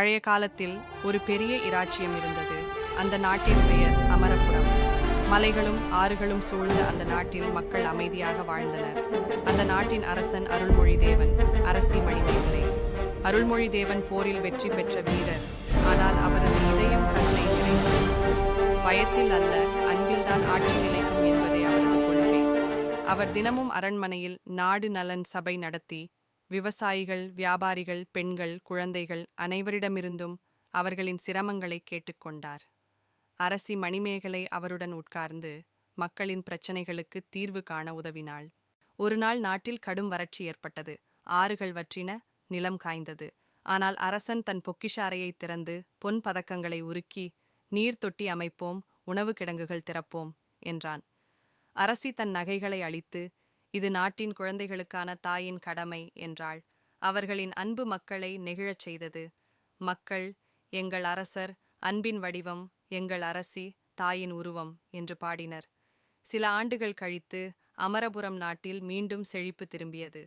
பழைய காலத்தில் ஒரு பெரிய இராச்சியம் இருந்தது. அந்த நாட்டின் பெயர் அமரபுரம். மலைகளும் ஆறுகளும் சூழ்ந்த அந்த நாட்டில் மக்கள் அமைதியாக வாழ்ந்தனர். அந்த நாட்டின் அரசன் அருள்மொழி தேவன் அரசி மணிமேகலை. அருள்மொழி தேவன் போரில் வெற்றி பெற்ற வீரர் ஆனால் அவரது இதயம் கருணை நிறைந்தது பயத்தில் அல்ல அன்பில்தான் ஆட்சி நிலைக்கும் என்பதை அவரது கொள்கை. அவர் தினமும் அரண்மனையில் நாடு நலன் சபை நடத்தி விவசாயிகள் வியாபாரிகள் பெண்கள் குழந்தைகள் அனைவரிடமிருந்தும் அவர்களின் சிரமங்களை கேட்டுக்கொண்டார் அரசி மணிமேகலை அவருடன் உட்கார்ந்து மக்களின் பிரச்சனைகளுக்கு தீர்வு காண உதவினாள். ஒருநாள் நாட்டில் கடும் வறட்சி ஏற்பட்டது. ஆறுகள் வற்றின நிலம் காய்ந்தது. ஆனால் அரசன் தன் பொக்கிஷ அறையை திறந்து பொன் பதக்கங்களை உருக்கி நீர் தொட்டி அமைப்போம் உணவு கிடங்குகள் திறப்போம் என்றான். அரசி தன் நகைகளை அளித்து இது நாட்டின் குழந்தைகளுக்கான தாயின் கடமை என்றாள். அவர்களின் அன்பு மக்களை நெகிழச் செய்தது. மக்கள் எங்கள் அரசர் அன்பின் வடிவம் எங்கள் அரசி தாயின் உருவம் என்று பாடினர். சில ஆண்டுகள் கழித்து அமரபுரம் நாட்டில் மீண்டும் செழிப்பு திரும்பியது.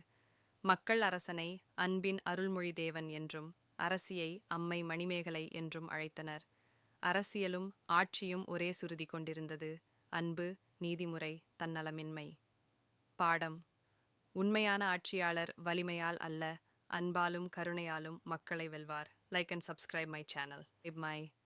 மக்கள் அரசனை அன்பின் அருள்மொழி தேவன் என்றும் அரசியை அம்மை மணிமேகலை என்றும் அழைத்தனர். அரசியலும் ஆட்சியும் ஒரே சுருதி கொண்டிருந்தது. அன்பு நீதிமுறை தன்னலமின்மை. பாடம். உண்மையான ஆட்சியாளர் வலிமையால் அல்ல அன்பாலும் கருணையாலும் மக்களை வெல்வார். Like and subscribe my channel if my